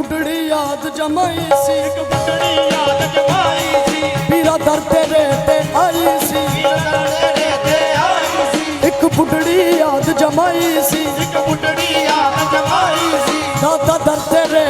ਬੁੱਢੜੀ ਯਾਦ ਜਮਾਈ ਸੀ। ਇੱਕ ਬੁੱਢੜੀ ਯਾਦ ਜਮਾਈ ਸੀ। ਪੀਰਾ ਦਰ ਤੇਰੇ ਤੇ ਆਈ ਸੀ। ਤੇਰੇ ਤੇ ਆਈ ਸੀ। ਇੱਕ ਬੁੱਢੜੀ ਯਾਦ ਜਮਾਈ ਸੀ। ਇੱਕ ਬੁੱਢੜੀ ਯਾਦ ਜਮਾਈ ਸੀ। ਦਾਦਾ ਦਰ ਤੇਰੇ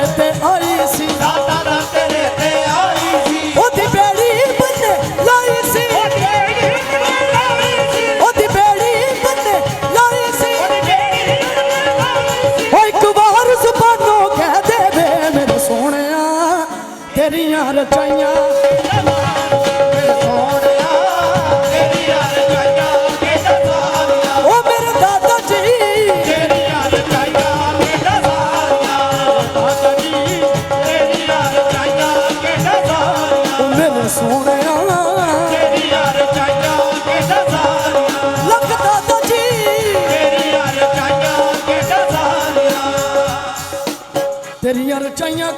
ਤੇਰੀਆਂ ਰਚਾਈਆਂ ਮੇਰੇ ਸੋਹਣਿਆ। ਤੇਰੀ ਯਾਦ ਜਾਇਆ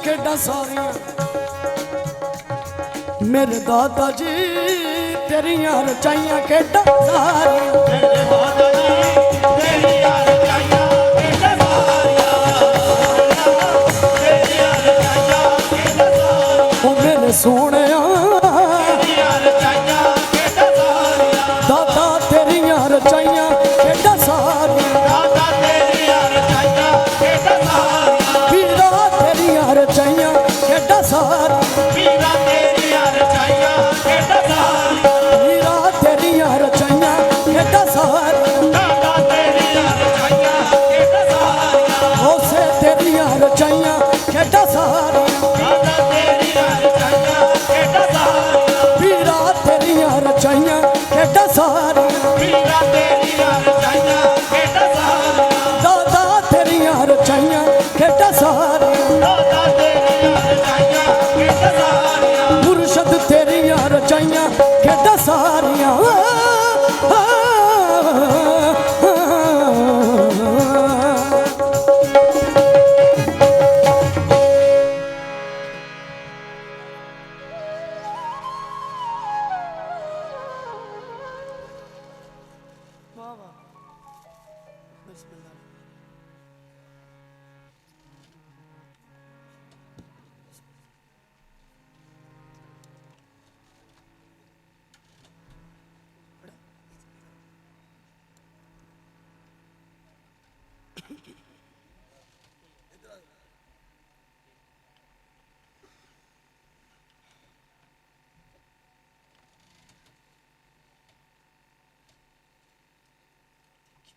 ਕਿਹਦਾ ਸਾਰੀਆਂ। ਓ ਮੇਰੇ ਦਾਦਾ ਜੀ ਤੇਰੀ ਯਾਦ ਜਾਇਆ ਸਾਰੀਆਂ ਮੇਰੇ ਦਾਦਾ ਜੀ ਤੇਰੀਆਂ ਰਚਾਈਆਂ ਖੇਡਾਂ ਸਾਰੀਆਂ। ਮੇਰੇ ਦਾਦਾ ਤੇਰੀਆਂ ਰਚਾਈਆਂ ਖੇਡਾਂ ਸਾਰੀਆਂ ਤੇਰੇ ਦਾਦਾ ਜੀ ਰਚਾਈਆਂ ਉਸੇ ਤੇਰੀਆਂ ਰਚਾਈਆਂ Baba. Bismillah.